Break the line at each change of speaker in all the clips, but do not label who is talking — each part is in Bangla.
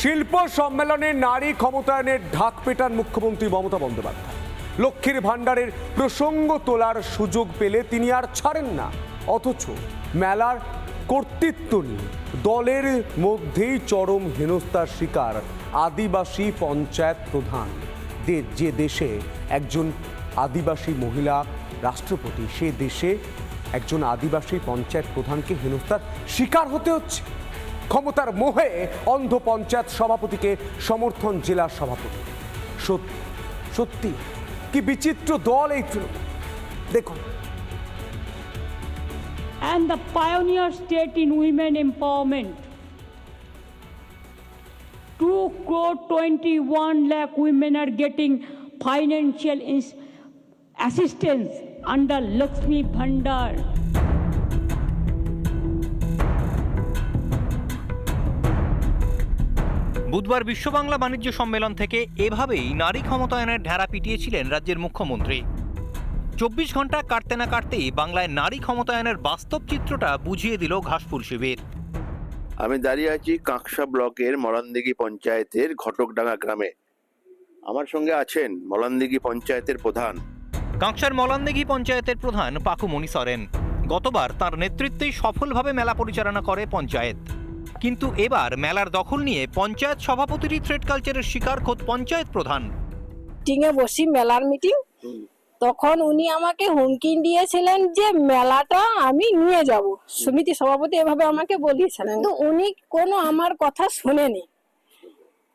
শিল্প সম্মেলনে নারী ক্ষমতায়নের ঢাক পেটান মুখ্যমন্ত্রী মমতা বন্দ্যোপাধ্যায়। লক্ষ্মীর ভাণ্ডারের প্রসঙ্গ তোলার সুযোগ পেলে তিনি আর ছাড়েন না। অথচ মেলার কর্তৃত্ব নিয়ে দলের মধ্যেই চরম হেনস্থার শিকার আদিবাসী পঞ্চায়েত প্রধান। যে দেশে একজন আদিবাসী মহিলা রাষ্ট্রপতি, সে দেশে একজন আদিবাসী পঞ্চায়েত প্রধানকে হেনস্থার শিকার হতে হচ্ছে। ক্ষমতার মোহে অন্ধ পঞ্চায়েত সভাপতিকে সমর্থন জেলা সভাপতি সত্যি কি বিচিত্র দল এই তৃণমূল দেখুন
and the pioneer state in women empowerment. 2 crore 21 lakh women are getting financial assistance under Lakshmi Bhandar.
বুধবার বিশ্ব বাংলা বাণিজ্য সম্মেলন থেকে এভাবেই নারী ক্ষমতায়নের ঢেরা পিটিয়েছিলেন রাজ্যের মুখ্যমন্ত্রী। চব্বিশ ঘণ্টা কাটতে না কাটতেই বাংলায় নারী ক্ষমতায়নের বাস্তব চিত্রটা বুঝিয়ে দিল ঘাসফুল শিবির।
আমি দাঁড়িয়ে আছি কাঁকসা ব্লকের মলানদিঘি পঞ্চায়েতের ঘটকডাঙ্গা গ্রামে। আমার সঙ্গে আছেন মলানদিঘি পঞ্চায়েতের প্রধান।
কাঁকসার মলানদিঘি পঞ্চায়েতের প্রধান পাকুমণি সরেন। গতবার তার নেতৃত্বেই সফলভাবে মেলা পরিচালনা করে পঞ্চায়েত। কিন্তু এবার মেলার দখল নিয়ে পঞ্চায়েত সভাপতিরই থ্রেড কালচারের শিকার খোদ পঞ্চায়েত প্রধান।
মিটিংয়ে বসি মেলার মিটিং। তখন উনি আমাকে হুমকি দিয়েছিলেন যে মেলাটা আমি নিয়ে যাব। সমিতি সভাপতি এভাবে আমাকে বলিয়েছিলেন। কিন্তু উনি কোনো আমার কথা শুনেনি।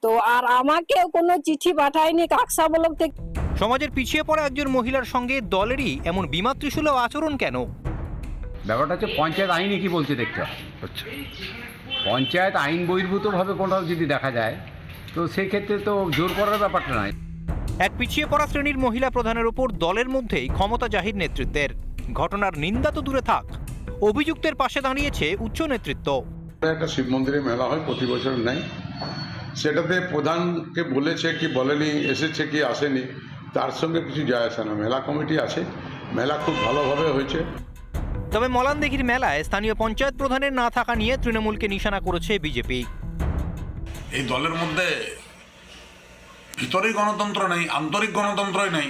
তো আর আমাকে কোনো চিঠি পাঠায়নি কাকসা ব্লক থেকে।
সমাজের পিছিয়ে পড়া একজন মহিলার সঙ্গে দলেরই এমন বিমাতৃসুলভ আচরণ কেন?
ব্যাপারটা হচ্ছে পঞ্চায়েত আইনে কি বলছে দেখতে হবে।
আচ্ছা।
পঞ্চায়েত আইন বহির্ভূতভাবে কোথাও যদি দেখা যায় তো সেই ক্ষেত্রে তো জোর করার ব্যাপারটা নয়
এক পিছিয়ে পড়া শ্রেণির মহিলা প্রধানের ওপর দলের মধ্যেই ক্ষমতা জাহির নেতৃত্বের। ঘটনার নিন্দা তো দূরে থাক। অভিযুক্তের পাশে দাঁড়িয়েছে উচ্চ নেতৃত্ব।
একটা শিব মন্দিরে মেলা হয় প্রতি বছর নেই। সেটাতে প্রধানকে বলেছে কি বলেনি এসেছে কি আসেনি। তার সঙ্গে কিছু যায় আসে না। মেলা কমিটি আছে। মেলা খুব ভালোভাবে হয়েছে।
তবে মলানদিঘির মেলায় স্থানীয় পঞ্চায়েত প্রধানের না থাকা নিয়ে তৃণমূলকে নিশানা করেছে বিজেপি।
এই দলের মধ্যে ভিতরেই গণতন্ত্র নেই আন্তরিক গণতন্ত্রই নেই।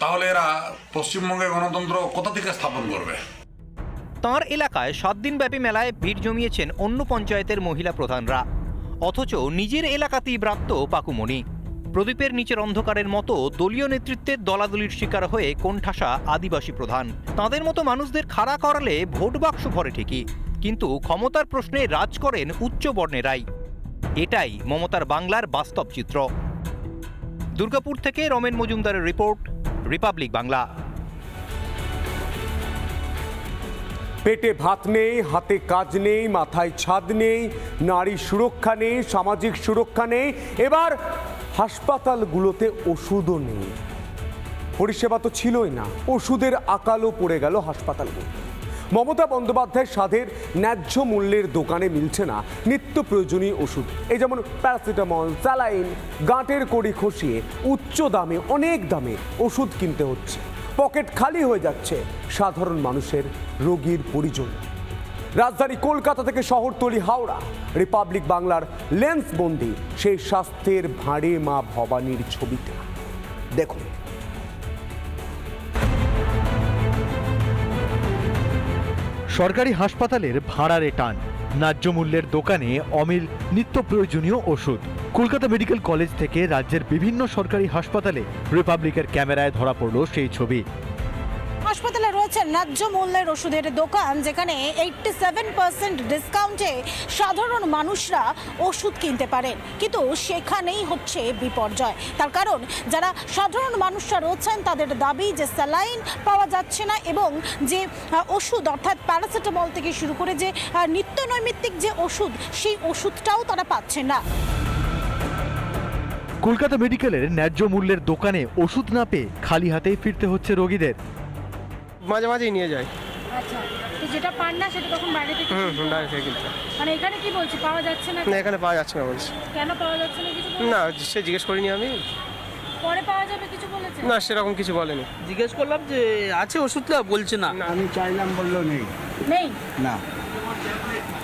তাহলে এরা পশ্চিমবঙ্গে গণতন্ত্র কোথা থেকে স্থাপন করবে?
তাঁর এলাকায় সাত দিনব্যাপী মেলায় ভিড় জমিয়েছেন অন্য পঞ্চায়েতের মহিলা প্রধানরা। অথচ নিজের এলাকাতেই ব্রাত্য পাকুমণি। প্রদীপের নিচের অন্ধকারের মতো দলীয় নেতৃত্বের দলাদলির শিকার হয়ে কোণঠাসা আদিবাসী প্রধান। তাদের মতো মানুষদের খাড়া করালে ভোট বাক্স ভরে ঠিকই। কিন্তু ক্ষমতার প্রশ্নে রাজ করেন উচ্চ বর্ণেরাই এটাই মমতার বাংলার বাস্তব চিত্র। দুর্গাপুর থেকে রমেন মজুমদারের রিপোর্ট, রিপাবলিক বাংলা।
পেটে ভাত নেই, হাতে কাজ নেই, মাথায় ছাদ নেই, নারী সুরক্ষা নেই, সামাজিক সুরক্ষা নেই। এবার হাসপাতালগুলোতে ওষুধও নেই। পরিষেবা তো ছিলই না। ওষুধের আকালও পড়ে গেল হাসপাতালগুলো মমতা বন্দ্যোপাধ্যায় সাধের ন্যায্য মূল্যের দোকানে মিলছে না। নিত্য প্রয়োজনীয় ওষুধ। এই যেমন প্যারাসিটামল, স্যালাইন, গাঁটের কড়ি খসিয়ে উচ্চ দামে, অনেক দামে ওষুধ কিনতে হচ্ছে। পকেট খালি হয়ে যাচ্ছে সাধারণ মানুষের রোগীর পরিজন। রাজধানী কলকাতা থেকে শহরতলি, হাওড়া। রিপাবলিক বাংলার লেন্স বন্দি, সেই স্বাস্থ্যের ভাঁড়ে মা ভবানীর ছবিটা। দেখুন।
সরকারি হাসপাতালের ভাড়ারে টান। ন্যায্য মূল্যের দোকানে অমিল, নিত্য প্রয়োজনীয় ওষুধ। কলকাতা মেডিকেল কলেজ থেকে রাজ্যের বিভিন্ন সরকারি হাসপাতালে রিপাবলিকের ক্যামেরায় ধরা পড়ল সেই ছবি।
রয়েছে ন্যায্য মূল্যের ওষুধের দোকান যেখানে এইটটি সেভেন পার্সেন্ট ডিসকাউন্টে সাধারণ মানুষরা ওষুধ কিনতে পারেন। কিন্তু সেখানেই হচ্ছে বিপর্যয়। তার কারণ, যারা সাধারণ মানুষরা রয়েছেন, তাদের দাবি যে স্যালাইন পাওয়া যাচ্ছে না এবং যে ওষুধ অর্থাৎ প্যারাসিটামল থেকে শুরু করে যে নিত্য নৈমিত্তিক যে ওষুধ, সেই ওষুধটাও তারা পাচ্ছেন না।
কলকাতা মেডিকেলের ন্যায্য মূল্যের দোকানে ওষুধ না পেয়ে খালি হাতেই ফিরতে হচ্ছে রোগীদের।
মাঝে মাঝেই নিয়ে যায়।
আচ্ছা তো যেটা পান না সেটা তখন বাইরে থেকে
হুম হুম বাইরে থেকে কিনতে হয়।
মানে এখানে কি বলছি পাওয়া যাচ্ছে না
না এখানে পাওয়া যাচ্ছে না বলছে।
কেন পাওয়া যাচ্ছে না কিছু
না সে জিজ্ঞেস করিনি আমি।
পরে পাওয়া যাবে কিছু বলেছে?
না সেরকম কিছু বলেনি।
জিজ্ঞেস করলাম যে আছে ওষুধটা বলছে না।
আমি চাইলাম বলল নেই।
নেই?
না।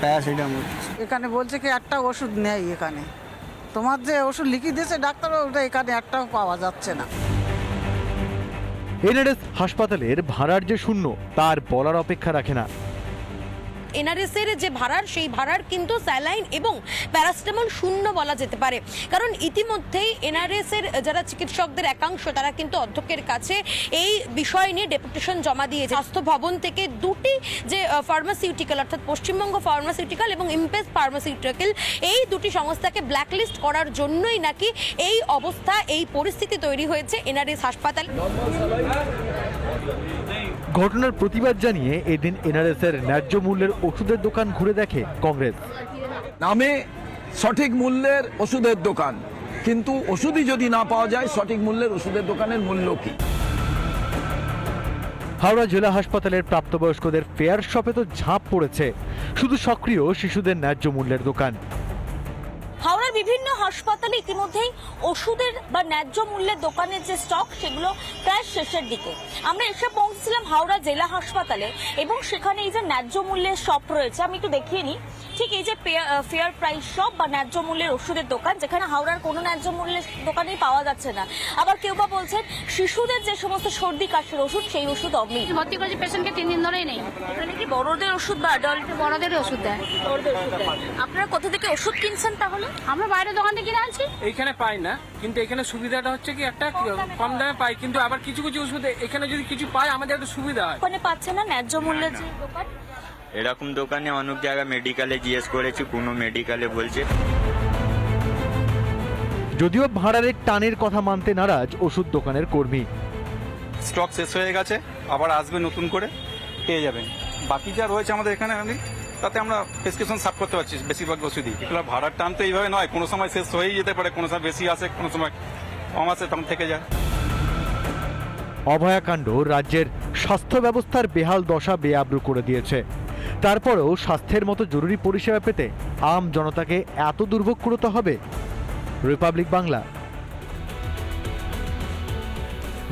প্যারাসিটামল।
এখানে বলছে কি একটা ওষুধ নেই এখানে। তোমার যে ওষুধ লিখে দিয়েছে ডাক্তার ওটা এখানে একটাও পাওয়া যাচ্ছে না।
এনআরএস হাসপাতালের ভাড়ার যে শূন্য তার বলার অপেক্ষা রাখে না।
এনআরএস এর যে ভাড়ার, সেই ভাড়ার কিন্তু স্যালাইন এবং প্যারাসিটামল শূন্য বলা যেতে পারে। কারণ ইতিমধ্যেই এনআরএস এর যারা চিকিৎসকদের একাংশ, তারা কিন্তু অধ্যক্ষের কাছে এই বিষয় নিয়ে ডেপুটেশন জমা দিয়েছে। স্বাস্থ্য ভবন থেকে দুটি যে ফার্মাসিউটিক্যাল অর্থাৎ পশ্চিমবঙ্গ ফার্মাসিউটিক্যাল এবং ইমপেস ফার্মাসিউটিক্যাল এই দুটি সংস্থাকে ব্ল্যাকলিস্ট করার জন্যই নাকি এই অবস্থা, এই পরিস্থিতি তৈরি হয়েছে এনআরএস হাসপাতাল।
ঘটনার প্রতিবাদ জানিয়ে এদিন এনআরএস এর ন্যায্য মূল্যের ওষুধের দোকান ঘুরে দেখে কংগ্রেস।
নামে সঠিক মূল্যের ওষুধের দোকান। কিন্তু ওষুধই যদি না পাওয়া যায় সঠিক মূল্যের ওষুধের দোকানের মূল্য কি?
হাওড়া জেলা হাসপাতালের প্রাপ্তবয়স্কদের ফেয়ার শপে তো ঝাঁপ পড়েছে। শুধু সক্রিয় শিশুদের ন্যায্য মূল্যের দোকান।
বিভিন্ন হাসপাতালে ইতিমধ্যেই ওষুধের বা ন্যায্য মূল্যের দোকানের যে স্টক সেগুলো প্রায় শেষের দিকে। আমরা এসে পৌঁছেছিলাম হাওড়া জেলা হাসপাতালে এবং সেখানে এই যে ন্যায্য মূল্যের শপ রয়েছে আমি একটু দেখিয়ে নিই। ঠিক এই যে ফেয়ার প্রাইস শপ বা ন্যায্য মূল্যের ওষুধের দোকান যেখানে হাওড়ার কোনো ন্যায্য মূল্যের দোকানেই পাওয়া যাচ্ছে না। আবার কেউ বা বলছেন শিশুদের যে সমস্ত সর্দি কাশির ওষুধ সেই ওষুধ অমিল।
ভর্তি করেছি পেশেন্টকে তিন দিন ধরেই নেই।
এখানে কি বড়দের ওষুধ বা অ্যাডাল্ট
বড়দেরই ওষুধ দেয়।
বড়দের ওষুধ দেয়। আপনারা কোথা থেকে ওষুধ কিনছেন তাহলে?
আমরা বাইরের দোকান থেকে কিনে আনছি?
এইখানে পাই না কিন্তু এখানে সুবিধাটা হচ্ছে কি একটা কম দামে পাই কিন্তু আবার কিছু কিছু ওষুধ এখানে যদি কিছু পাই আমাদের একটা সুবিধা হয়।
ওখানে পাচ্ছে না ন্যায্য মূল্যের যে দোকান।
এরকম দোকানে অনেক জায়গায় মেডিকেলে জিজ্ঞেস করেছি কোনো মেডিকেলে বলছে।
যদিও ভাড়ারের টানের কথা মানতে নারাজ ওষুধ দোকানের কর্মী।
স্টক শেষ হয়ে গেছে আবার আসবে নতুন করে পেয়ে যাবেন। বাকি যা রয়েছে আমাদের এখানে আমি তাতে আমরা প্রেসক্রিপশন সাফ করতে পারছি বেশিরভাগ ওষুধই। এগুলো ভাড়ার টান তো এইভাবে নয়, কোনো সময় শেষ হয়েই যেতে পারে, কোনো সময় বেশি আসে, কোনো সময় কম আসে, তখন থেকে যায়।
অভয়াকাণ্ড রাজ্যের স্বাস্থ্য ব্যবস্থার বেহাল দশা বেআব্রু করে দিয়েছে। তারপরেও স্বাস্থ্যের মতো জরুরি পরিষেবা পেতে আম জনতাকে এত দুর্ভোগ করতে হবে? রিপাবলিক বাংলা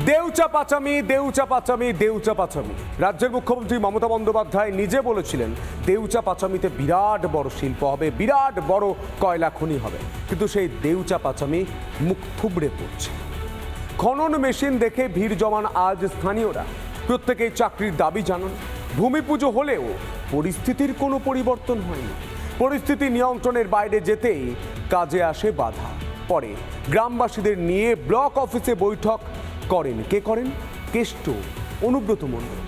দেউচা পাচামি দেউচা পাচামি দেউচা পাচামি। রাজ্যের মুখ্যমন্ত্রী মমতা বন্দ্যোপাধ্যায় নিজে বলেছিলেন, দেউচা পাচামিতে বিরাট বড় শিল্প হবে, বিরাট বড় কয়লা খনি হবে। কিন্তু সেই দেউচা পাচামি মুখ থুবড়ে পড়ছে। খনন মেশিন দেখে ভিড় জমান আজ স্থানীয়রা। প্রত্যেকেই চাকরির দাবি জানান, ভূমি পুজো হলেও পরিস্থিতির কোনো পরিবর্তন হয়নি। পরিস্থিতি নিয়ন্ত্রণের বাইরে যেতেই কাজে আসে বাধা। পরে গ্রামবাসীদের নিয়ে ব্লক অফিসে বৈঠক করেন? কে করেন? কেষ্ট অনুব্রত মণ্ডল।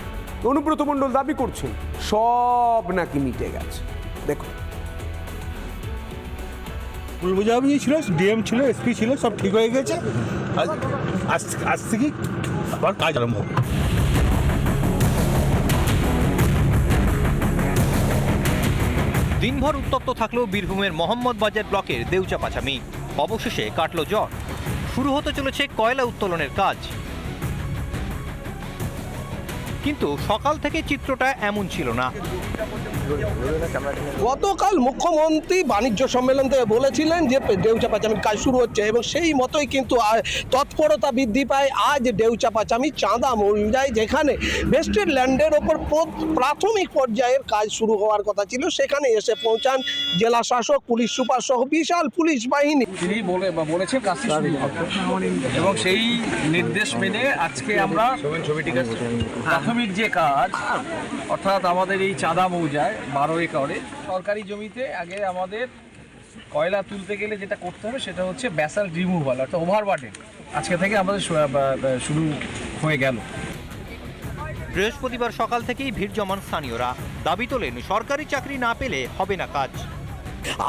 অনুব্রত মণ্ডল দাবি করছেন সব নাকি মিটে গেছে। দেখুন
ভুল বোঝাবুঝি ছিল ডিএম ছিল এসপি ছিল সব ঠিক হয়ে গেছে। আজ আজ থেকে আবার কাজ আরম্ভ হবে।
দিনভর উত্তপ্ত থাকলেও বীরভূমের মোহাম্মদ বাজার ব্লকের দেউচা পাচামি। অবশেষে কাটল জ্বর। শুরু হতে চলেছে কয়লা উত্তোলনের কাজ। কিন্তু সকাল থেকে চিত্রটা এমন ছিল না।
গতকাল মুখ্যমন্ত্রী বাণিজ্য সম্মেলন থেকে বলেছিলেন যে ডেউচা পাচামির কাজ শুরু হচ্ছে এবং সেই মতোই কিন্তু তৎপরতা বৃদ্ধি পায়। আজ ডেউচা পাচামি চাঁদা মৌজায় যেখানে বেস্টেড ল্যান্ডের ওপর প্র- প্রাথমিক পর্যায়ের কাজ শুরু হওয়ার কথা ছিল। সেখানে এসে পৌঁছান জেলা শাসক পুলিশ সুপার সহ বিশাল পুলিশ বাহিনী।
তিনি বলে বা বলেছেন কাজটি শুরু হবে। এবং সেই নির্দেশ মেনে আজকে আমরা প্রাথমিক যে কাজ, অর্থাৎ আমাদের এই চাঁদা মৌজায় বারো একরে, সরকারি জমিতে আগে আমাদের কয়লা তুলতে গেলে যেটা করতে হবে সেটা হচ্ছে ব্যাসাল রিমুভাল অর্থাৎ ওভারবার্ডেন আজকে থেকে আমাদের শুরু হয়ে গেল।
বৃহস্পতিবার সকাল থেকেই ভিড় জমান স্থানীয়রা। দাবি তোলেন, সরকারি চাকরি না পেলে হবে না কাজ।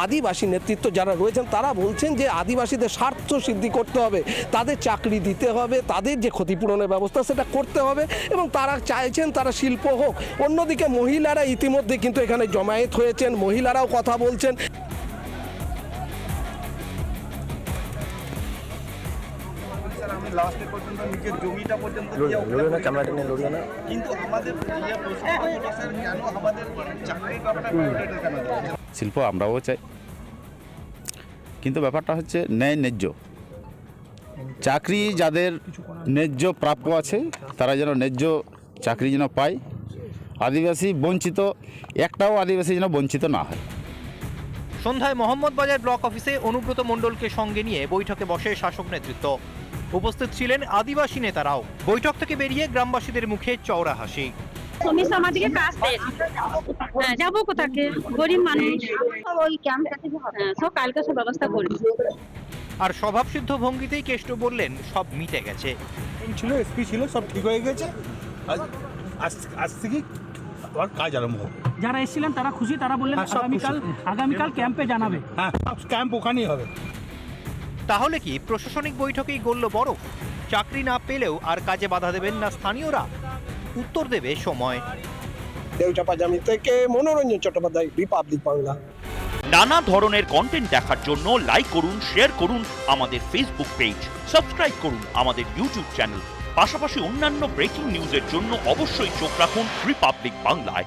আদিবাসী নেতৃত্ব যারা রয়েছেন তারা বলছেন যে আদিবাসীদের স্বার্থ সিদ্ধি করতে হবে তাদের চাকরি দিতে হবে তাদের যে ক্ষতিপূরণের ব্যবস্থা সেটা করতে হবে এবং তারা চাইছেন তারা শিল্প হোক। অন্যদিকে মহিলারা ইতিমধ্যে কিন্তু এখানে জমায়েত হয়েছেন মহিলারাও কথা বলছেন।
শিল্প আমরাও চাই। কিন্তু ব্যাপারটা হচ্ছে ন্যায় ন্যায্য। চাকরি যাদের ন্যায্য প্রাপ্য আছে, তারা যেন ন্যায্য চাকরি যেন পায়।
আদিবাসী বঞ্চিত, একটাও আদিবাসী যেন বঞ্চিত না হয়।
সন্ধ্যায় মোহাম্মদবাজার ব্লক অফিসে অনুব্রত মণ্ডলকে সঙ্গে নিয়ে বৈঠকে বসে শাসক নেতৃত্ব। উপস্থিত ছিলেন আদিবাসী নেতারাও। বৈঠক থেকে বেরিয়ে গ্রামবাসীদের মুখে চওড়া হাসি।
শ্রমিক আমাদেরকে কাজ দেয় হ্যাঁ যাব কোথাকে? গরিব মানুষ। ওই ক্যাম্প সব কালকে সব ব্যবস্থা করবি
আর স্বভাবসিদ্ধ ভঙ্গিতেই কেষ্ট বললেন সব মিটে গেছে।
ছিল এসপি ছিল সব ঠিক হয়ে গেছে। আজ থেকে আবার কাজ আরম্ভ হবে।
যারা এসেছিলেন তারা খুশি তারা বললেন
হ্যাঁ।
আগামীকাল আগামীকাল ক্যাম্পে জানাবে।
হ্যাঁ ক্যাম্প ওখানেই হবে।
তাহলে কি প্রশাসনিক বৈঠকেই গড়ল বরফ? চাকরি না পেলেও আর কাজে বাধা দেবেন না স্থানীয়রা? উত্তর দেবে সময়।
দেউচা পাজামি থেকে মনোরঞ্জন চট্টোপাধ্যায় রিপাবলিক বাংলা
নানা ধরনের কন্টেন্ট দেখার জন্য লাইক করুন শেয়ার করুন আমাদের ফেসবুক পেজ সাবস্ক্রাইব করুন আমাদের ইউটিউব চ্যানেল পাশাপাশি অন্যান্য ব্রেকিং নিউজের জন্য অবশ্যই চোখ রাখুন রিপাবলিক বাংলায়